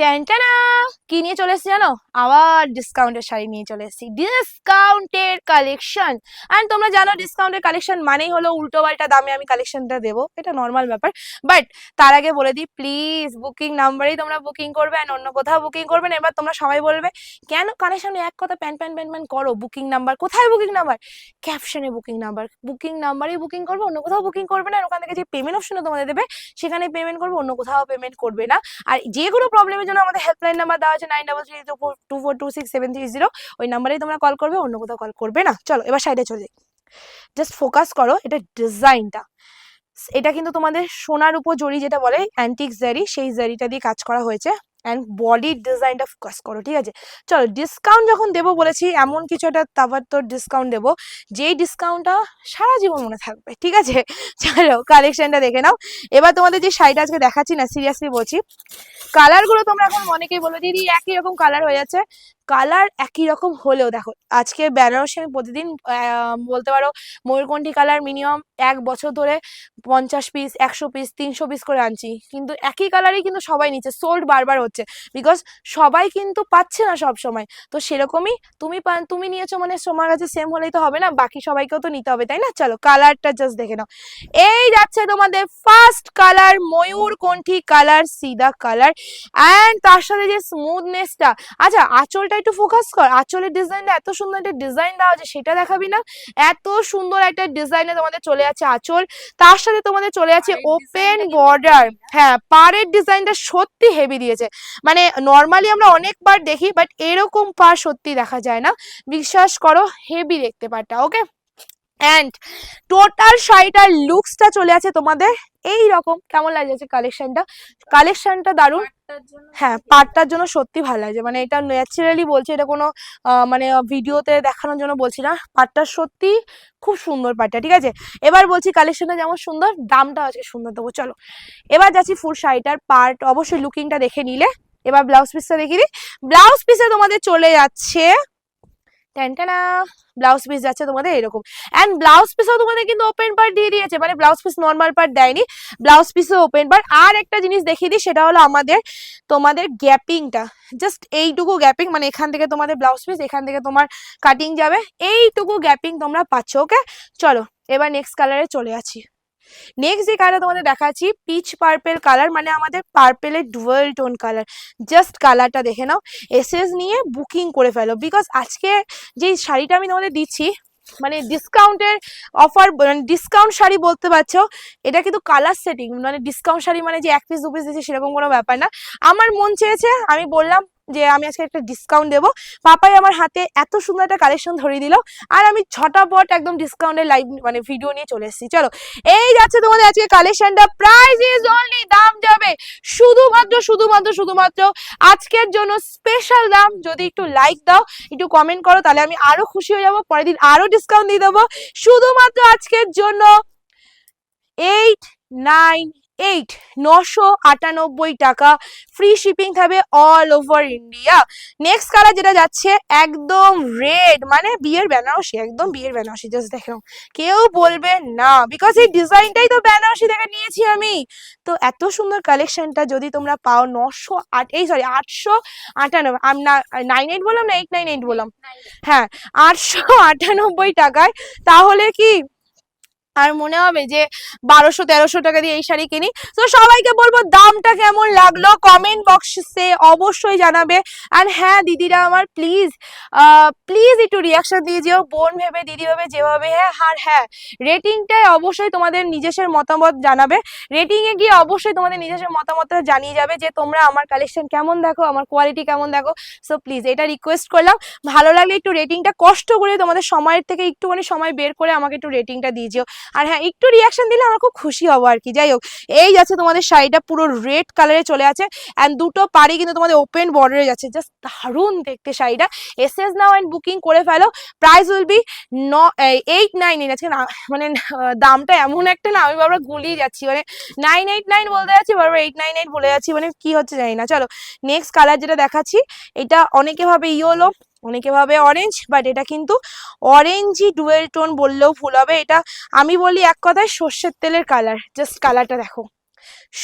ট্যান্টানা কি নিয়ে চলে এসেছি জানো? আবার ডিসকাউন্টের শাড়ি নিয়ে চলে এসেছি। ডিসকাউন্টের কালেকশন অ্যান্ড তোমরা জানো ডিসকাউন্টের কালেকশন মানেই হলো উল্টো পাল্টা দামে আমি কালেকশনটা দেবো। এটা নর্মাল ব্যাপার। বাট তার আগে বলে দিই প্লিজ বুকিং নাম্বারেই তোমরা বুকিং করবে অ্যান্ড অন্য কোথাও বুকিং করবে না। এবার তোমরা সবাই বলবে, কেন কানের সামনে এক কথা প্যান প্যান প্যান প্যান করো? বুকিং নাম্বার কোথায় বুকিং নাম্বার ক্যাপশনে বুকিং নাম্বার বুকিং নাম্বারেই বুকিং করবে, অন্য কোথাও বুকিং করবে না। আর ওখান থেকে যে পেমেন্ট অপশনটা তোমাদের দেবে, সেখানে পেমেন্ট করবে, অন্য কোথাও পেমেন্ট করবে না। আর যে কোনো প্রবলেমের জন্য আমাদের হেল্পলাইন নাম্বার দেওয়া আছে nine double three two four two six seven three zero ওই নাম্বারেই তোমরা কল করবে, অন্য কোথাও কল করবে না। চলো, এবার সাইডে চলে যাই। জাস্ট ফোকাস করো, এটা ডিজাইনটা এটা কিন্তু তোমাদের সোনার উপর জড়ি যেটা বলে অ্যান্টিক জারি সেই জারিটা দিয়ে কাজ করা হয়েছে। অ্যান্ড বডির ডিজাইনটা ফোকাস করো, ঠিক আছে? চলো ডিসকাউন্ট যখন দেবো বলেছি, এমন কিছু একটা তারপর তোর ডিসকাউন্ট দেবো, যেই ডিসকাউন্টটা সারা জীবন মনে থাকবে, ঠিক আছে? চলো কালেকশনটা দেখে নাও। এবার তোমাদের যে শাড়িটা আজকে দেখাচ্ছি না সিরিয়াসলি বলছি কালারগুলো তোমরা এখন অনেকেই বলো, দিদি, একই রকম কালার হয়ে যাচ্ছে। কালার একই রকম হলেও দেখো, আজকে বেনারসে আমি প্রতিদিন বলতে পারো ময়ূরকণ্ঠী কালার মিনিমাম এক বছর ধরে পঞ্চাশ পিস একশো পিস তিনশো পিস করে আনছি। কিন্তু একই কালারই কিন্তু সবাই নিচ্ছে সোল্ড বারবার হচ্ছে। বিকজ সবাই কিন্তু পাচ্ছে না সব সময় তো সেরকমই তুমি তুমি নিয়েছো মানে তোমার কাছে সেম হলেই তো হবে না, বাকি সবাইকেও তো নিতে হবে, তাই না? চলো কালারটা জাস্ট দেখে নাও। এই যাচ্ছে তোমাদের ফার্স্ট কালার ময়ূরকণ্ঠী কালার সিদা কালার। অ্যান্ড তার সাথে যে স্মুথনেসটা আচ্ছা আঁচলটা একটু ফোকাস কর। আঁচলের ডিজাইনটা এত সুন্দর একটা ডিজাইন দেওয়া আছে সেটা দেখাবি না। এত সুন্দর একটা ডিজাইনে তোমাদের চলে যাচ্ছে আঁচল। তার সাথে তোমাদের চলে যাচ্ছে ওপেন বর্ডার হ্যাঁ পাড়ের ডিজাইনটা সত্যি হেভি দিয়েছে। মানে নর্মালি আমরা অনেকবার দেখি বাট এরকম পার সত্যি দেখা যায় না। বিশ্বাস করো হেভি দেখতে পারটা ওকে অ্যান্ড টোটাল শাড়িটার লুকসটা চলে আছে তোমাদের এই রকম কেমন লাগছে কালেকশনটা কালেকশনটা দারুণ। হ্যাঁ পাটটার জন্য সত্যি ভালো লাগছে। মানে এটা ন্যাচারালি বলছে এটা কোনো মানে ভিডিওতে দেখানোর জন্য বলছি না। পাটটা সত্যি খুব সুন্দর পাটটা ঠিক আছে? এবার বলছি কালেকশনটা যেমন সুন্দর দামটা আজকে সুন্দর দেবো। চলো এবার যাচ্ছি ফুল শাড়িটার পার্ট অবশ্যই লুকিংটা দেখে নিলে। এবার ব্লাউজ পিসটা দেখিয়ে দিই। ব্লাউজ পিসে তোমাদের চলে যাচ্ছে ট্যান্টানা ব্লাউজ পিস যাচ্ছে তোমাদের এরকম। অ্যান্ড ব্লাউজ পিসও তোমাদের কিন্তু ওপেন পার্ট দিয়ে দিয়েছে মানে ব্লাউজ পিস নর্মাল পার্ট দেয়নি। ব্লাউজ পিসও ওপেন পার্ট আর একটা জিনিস দেখিয়ে দিই, সেটা হলো আমাদের, তোমাদের গ্যাপিংটা জাস্ট এইটুকু গ্যাপিং মানে এখান থেকে তোমাদের ব্লাউজ পিস এখান থেকে তোমার কাটিং যাবে। এইটুকু গ্যাপিং তোমরা পাচ্ছ ওকে চলো, এবার নেক্সট কালারে চলে আছি নেক্সট যে কালার তোমাদের দেখাচ্ছি পিচ পার্পেল কালার মানে আমাদের পার্পেলের ডুয়েল টোন কালার জাস্ট কালারটা দেখে নাও। এসএস নিয়ে বুকিং করে ফেলো। বিকজ আজকে যে শাড়িটা আমি তোমাদের দিচ্ছি মানে ডিসকাউন্টের অফার মানে ডিসকাউন্ট শাড়ি বলতে পারছ, এটা কিন্তু কালার সেটিং মানে ডিসকাউন্ট শাড়ি মানে যে এক পিস দু পিস দিচ্ছে সেরকম কোনো ব্যাপার না। আমার মন চেয়েছে, আমি বললাম যে আমি আজকে একটা ডিসকাউন্ট দেবো। পাপাই আমার হাতে এত সুন্দর একটা কালেকশন ধরিয়ে দিল, আর আমি ছটাপট একদম ডিসকাউন্টের লাইভ মানে ভিডিও নিয়ে চলে এসেছি। চলো, এই যাচ্ছে তোমাদের আজকে কালেকশনটা প্রাইস ইজ অনলি দাম যাবে। শুধুমাত্র শুধুমাত্র শুধুমাত্র আজকের জন্য স্পেশাল দাম। যদি একটু লাইক দাও, একটু কমেন্ট করো, তাহলে আমি আরও খুশি হয়ে যাব। পরের দিন আরও ডিসকাউন্ট দিয়ে দেবো। শুধুমাত্র আজকের জন্য এইট নাইন এইট নশো আটানব্বই টাকা। ফ্রি শিপিং থাকবে all over India next colour যেটা যাচ্ছে একদম রেড মানে বিয়ের বেনারসি একদম বিয়ের বেনারসি জাস্ট দেখো। কেউ বলবে না বিকজ এই ডিজাইনটাই তো বেনারসি থেকে নিয়েছি আমি। তো এত সুন্দর কালেকশনটা যদি তোমরা পাও নশো আট এই সরি আটশো আটানব্বই আমি না নাইন এইট বললাম না এইট নাইন এইট বললাম? হ্যাঁ আটশো আটানব্বই টাকায়। তাহলে কি আর মনে হবে যে বারোশো, তেরোশো টাকা দিয়ে এই শাড়ি কিনি। তো সবাইকে বলব, দামটা কেমন লাগল? কমেন্ট বক্সে অবশ্যই জানাবে। আর হ্যাঁ দিদিরা আমার প্লিজ প্লিজ একটু রিয়াকশন দিয়ে যেও। বোন ভেবে, দিদি ভেবে, যেভাবে হ্যাঁ আর হ্যাঁ রেটিংটায় অবশ্যই তোমাদের নিজস্ব মতামত জানাবে। রেটিং এ গিয়ে অবশ্যই তোমাদের নিজস্ব মতামতটা জানিয়ে যাবে যে তোমরা আমার কালেকশন কেমন দেখো, আমার কোয়ালিটি কেমন দেখো। সো প্লিজ এটা রিকোয়েস্ট করলাম। ভালো লাগলে একটু রেটিংটা কষ্ট করে তোমাদের সময়ের থেকে একটুখানি সময় বের করে আমাকে একটু রেটিংটা দিয়ে যেও। আর হ্যাঁ একটু রিয়াকশন দিলে আমার খুব খুশি হব আর কি। যাই হোক, এই যাচ্ছে তোমাদের শাড়িটা পুরো রেড কালারে চলে আছে অ্যান্ড দুটো পাড়ি কিন্তু তোমাদের ওপেন বর্ডারে যাচ্ছে। জাস্ট দারুণ দেখতে শাড়িটা। S S now and booking করে ফেলো। প্রাইস উইল বি ন এইট নাইন এইট আজকে মানে দামটা এমন একটা না, আমি বাবা গুলিয়ে যাচ্ছি। মানে নাইন এইট নাইন বলতে যাচ্ছি বারবার এইট নাইন এইট বলে যাচ্ছি। মানে কি হচ্ছে জানি না। চলো নেক্সট কালার যেটা দেখাচ্ছি, এটা অনেকে ভাবে ইয়েলো অনেকে ভাবে অরেঞ্জ বাট এটা কিন্তু অরেঞ্জই ডুয়েল টোন বললেও ভুল হবে। এটা আমি বলি এক কথায় সর্ষের তেলের কালার জাস্ট কালারটা দেখো।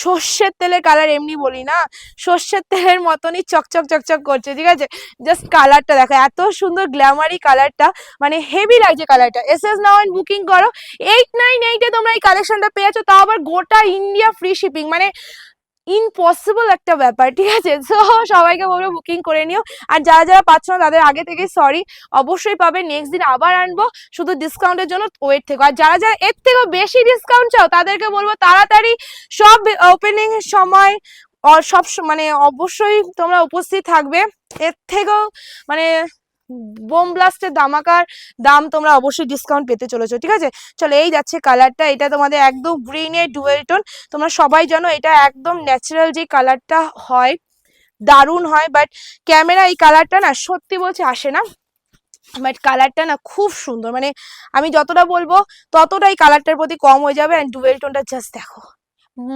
সর্ষের তেলের কালার এমনি বলি না, সর্ষের তেলের মতনই চকচক চকচক করছে, ঠিক আছে? জাস্ট কালারটা দেখো, এত সুন্দর গ্ল্যামারি কালারটা মানে হেভি লাগছে কালারটা এস এস নাও বুকিং করো এইট নাইন এইটে তোমরা এই কালেকশনটা পেয়েছ, তাও আবার গোটা ইন্ডিয়া ফ্রি শিপিং মানে ইম্পসিবল একটা ব্যাপার, ঠিক আছে? সো সবাইকে বলব বুকিং করে নিও। আর যারা যারা পাচ্ছ না, তাদের আগে থেকে সরি অবশ্যই পাবে। নেক্সট দিন আবার আনব, শুধু ডিসকাউন্টের জন্য ওয়েট থেকে। আর যারা যারা এর থেকেও বেশি ডিসকাউন্ট চাও, তাদেরকে বলব তাড়াতাড়ি সব ওপেনিং সময় সব মানে অবশ্যই তোমরা উপস্থিত থাকবে। এর থেকেও মানে বোম ব্লাস্টের দামাকার দাম তোমরা অবশ্যই ডিসকাউন্ট পেতে চলেছো, ঠিক আছে? চলো, এই যাচ্ছে কালারটা এটা তোমাদের একদম গ্রিনের ডুয়েল টোন তোমরা সবাই জানো এটা একদম ন্যাচারাল যে কালারটা হয়, দারুণ হয় বাট ক্যামেরা এই কালারটা না সত্যি বলছে আসে না বাট কালারটা না খুব সুন্দর মানে আমি যতটা বলব ততটাই কালারটার প্রতি কম হয়ে যাবে অ্যান্ড ডুয়েল টোনটা জাস্ট দেখো।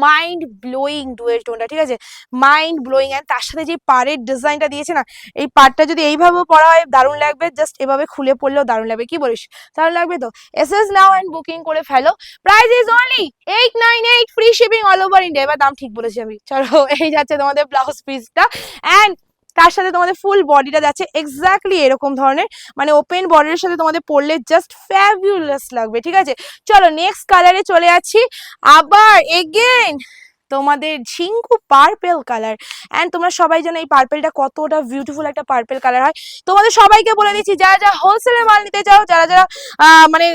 মাইন্ড ব্লোয়িং ডুয়েল টোনটা ঠিক আছে? মাইন্ড ব্লোয়িং অ্যান্ড তার সাথে যে পাড়ের ডিজাইনটা দিয়েছে না, এই পাড়টা যদি এইভাবে পড়া হয়, দারুণ লাগবে। জাস্ট এভাবে খুলে পড়লেও দারুণ লাগবে। কি বলিস? দারুণ লাগবে তো? S S now and booking করে ফেলো। Price is only eight nine eight free shipping all over India এবার দাম ঠিক বলেছি আমি। চলো, এই যাচ্ছে তোমাদের ব্লাউজ পিসটা অ্যান্ড তার সাথে তোমাদের ফুল বডিটা যাচ্ছে এক্স্যাক্টলি এরকম ধরনের। মানে ওপেন বডির সাথে তোমাদের পড়লে জাস্ট ফ্যাবিউলাস লাগবে, ঠিক আছে? চলো নেক্সট কালারে চলে আছি আবার এগেন তোমাদের ঝিঙ্কু পার্পেল কালার অ্যান্ড তোমরা সবাই জানো এই পার্পেলটা কতটা বিউটিফুল একটা পার্পেল কালার হয়। তোমাদের সবাইকে বলে দিচ্ছি, যারা যারা হোলসেলে মাল নিতে চাও, যারা যারা মানে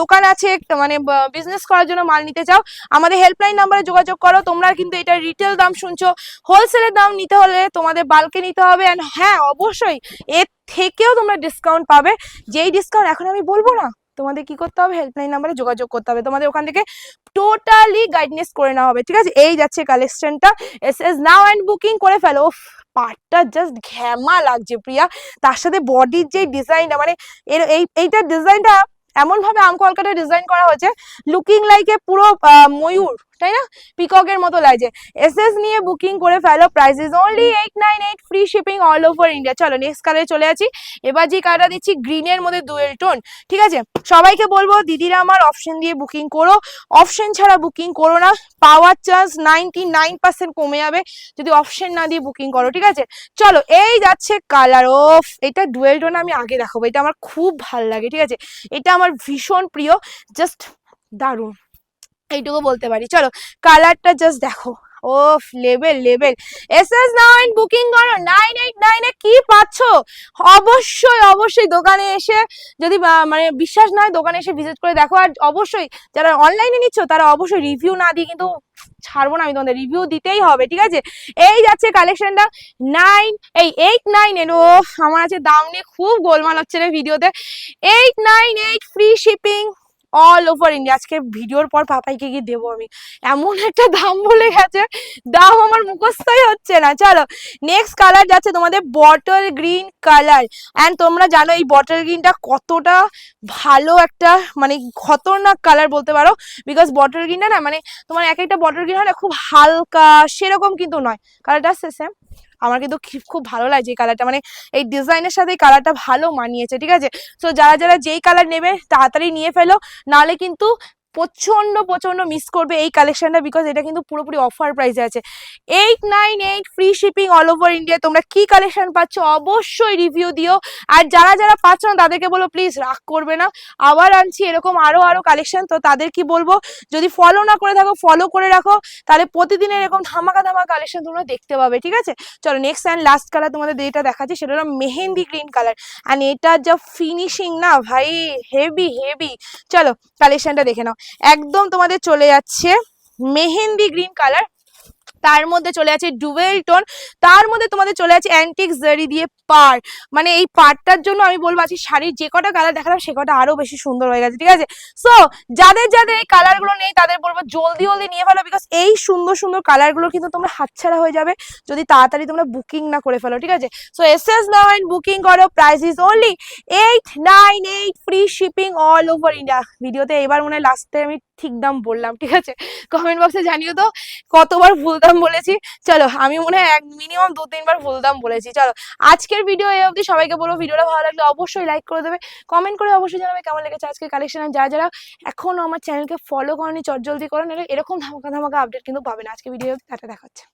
দোকান আছে মানে বিজনেস করার জন্য মাল নিতে চাও, আমাদের হেল্পলাইন নাম্বারে যোগাযোগ করো। তোমরা কিন্তু এটা রিটেল দাম শুনছো। হোলসেলের দাম নিতে হলে তোমাদের বাল্কে নিতে হবে। অ্যান্ড হ্যাঁ অবশ্যই, এর থেকেও তোমরা ডিসকাউন্ট পাবে। যেই ডিসকাউন্ট এখন আমি বলব না তোমাদের কি করতে হবে? হেল্পলাইন নাম্বারে যোগাযোগ করতে হবে। তোমাদের ওখান থেকে টোটালি গাইডনেস করে নেওয়া হবে, ঠিক আছে? এই যাচ্ছে কালেকশনটা S S now and booking করে ফেলো। পাটটা জাস্ট ঘ্যামা লাগছে, প্রিয়া। তার সাথে বডির যে ডিজাইনটা মানে এর এই, এইটার ডিজাইনটা এমনভাবে আম কলকাতা ডিজাইন করা হয়েছে। লুকিং লাইক এ পুরো ময়ূর। তাই না? পিককের মতো লাগছে। এস এস নিয়ে বুকিং করে ফেলো। Price is only eight nine eight free shipping all over India চলো নেক্সট কালারে চলে আছি। এবার যে কালারটা দিচ্ছি গ্রিনের মধ্যে দুয়েল টোন ঠিক আছে? সবাইকে বলব, দিদিরা আমার অপশন দিয়ে বুকিং করো। অপশন ছাড়া বুকিং করো না। পাওয়ার চান্স নাইনটি নাইন পার্সেন্ট কমে যাবে। যদি অপশন না দিয়ে বুকিং করো, ঠিক আছে? চলো, এই যাচ্ছে কালার অফ এটা ডুয়েল টোন আমি আগে দেখাবো। এটা আমার খুব ভালো লাগে, ঠিক আছে? এটা আমার ভীষণ প্রিয়। জাস্ট দারুণ। এইটুকু বলতে পারি। চলো কালারটা জাস্ট দেখো। ওফ level level S S nine booking করো। নাইন এইট নাইনে কি পাচ্ছ? অবশ্যই অবশ্যই দোকানে এসে যদি মানে বিশ্বাস নয় দোকানে এসে ভিজিট করে দেখো। আর অবশ্যই যারা অনলাইনে নিচ্ছ, তারা অবশ্যই রিভিউ না দিয়ে কিন্তু ছাড়বো না, আমি তোমাদের রিভিউ দিতেই হবে, ঠিক আছে? এই যাচ্ছে কালেকশনটা নাইন এই এইট নাইন এন ও আমার আছে দাম নিয়ে খুব গোলমাল হচ্ছে রে ভিডিওতে eight nine eight free shipping all over India আজকে ভিডিওর পর পাপাইকে গিয়ে দেবো আমি। এমন একটা দাম বলে গেছে। দাম আমার মুখস্থই হচ্ছে না। চলো নেক্সট কালার যাচ্ছে তোমাদের বটল গ্রিন কালার অ্যান্ড তোমরা জানো এই বটল গ্রিনটা কতটা ভালো একটা মানে খতরনাক কালার বলতে পারো। বিকজ বটল গ্রিনটা না মানে তোমার এক একটা বটল গ্রিন হয় খুব হালকা, সেরকম কিন্তু নয়। কালারটা সেম আমার কিন্তু খুব ভালো লাগছে এই কালারটা মানে এই ডিজাইনের সাথে এই কালারটা ভালো মানিয়েছে, ঠিক আছে? তো যারা যারা যেই কালার নেবে, তাড়াতাড়ি নিয়ে ফেলো। নাহলে কিন্তু প্রচণ্ড প্রচণ্ড মিস করবে এই কালেকশনটা বিকজ এটা কিন্তু পুরোপুরি অফার প্রাইসে আছে। Eight nine eight free shipping all over India তোমরা কি কালেকশন পাচ্ছ অবশ্যই রিভিউ দিও। আর যারা যারা পাচ্ছ না, তাদেরকে বলো প্লিজ রাগ করবে না। আবার আনছি, এরকম আরও আরও কালেকশন তো তাদের কি বলব? যদি ফলো না করে থাকো ফলো করে রাখো। তাহলে প্রতিদিন এরকম ধামাকা ধামাকা কালেকশন তোমরা দেখতে পাবে, ঠিক আছে? চলো নেক্সট অ্যান্ড লাস্ট কালার তোমাদের যেটা দেখাচ্ছি, সেটা হলো মেহেন্দি গ্রিন কালার অ্যান্ড এটার যা ফিনিশিং না, ভাই হেভি হেভি চলো কালেকশনটা দেখে নাও। একদম তোমাদের চলে যাচ্ছে মেহেন্দি গ্রিন কালার তার মধ্যে চলে আছে ডুয়েল টোন, তার মধ্যে তোমাদের চলে আছে অ্যান্টিক জারি দিয়ে পার মানে এই পারটার জন্য আমি বলব, আজকে শাড়ির যে কটা কালার দেখালাম, সে কটা আরও বেশি সুন্দর হয়ে গেছে, ঠিক আছে? সো যাদের যাদের এই কালারগুলো নেই, তাদের বলব জলদি জলদি নিয়ে ফেলো বিকজ এই সুন্দর সুন্দর কালারগুলো কিন্তু তোমরা হাতছাড়া হয়ে যাবে, যদি তাড়াতাড়ি তোমরা বুকিং না করে ফেলো, ঠিক আছে? So S S and booking করো price is only eight nine eight free shipping all over India ভিডিওতে এবার মনে হয় লাস্টে আমি ঠিক দাম বললাম, ঠিক আছে? কমেন্ট বক্সে জানিও তো কতবার ভুল দাম বলেছি। চলো, আমি মনে হয় এক মিনিমাম দু তিনবার ভুল দাম বলেছি। চলো, আজকের ভিডিও এই অবধি সবাইকে বলব, ভিডিওটা ভালো লাগলে অবশ্যই লাইক করে দেবে। কমেন্ট করে অবশ্যই জানাবে কেমন লেগেছে আজকের কালেকশন আর যারা যারা এখনও আমার চ্যানেলকে ফলো করেনি, চটজলদি করেন এরকম ধামাকা ধামাকা আপডেট কিন্তু পাবে না। আজকে ভিডিও টাটা দেখাচ্ছে